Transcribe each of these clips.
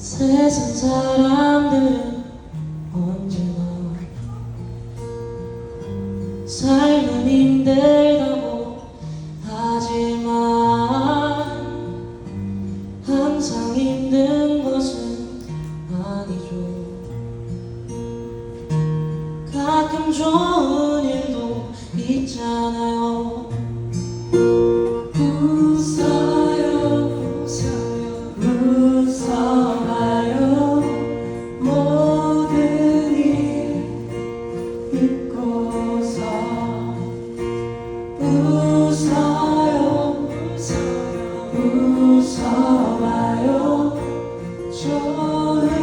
세상 사람들은 дороги.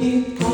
it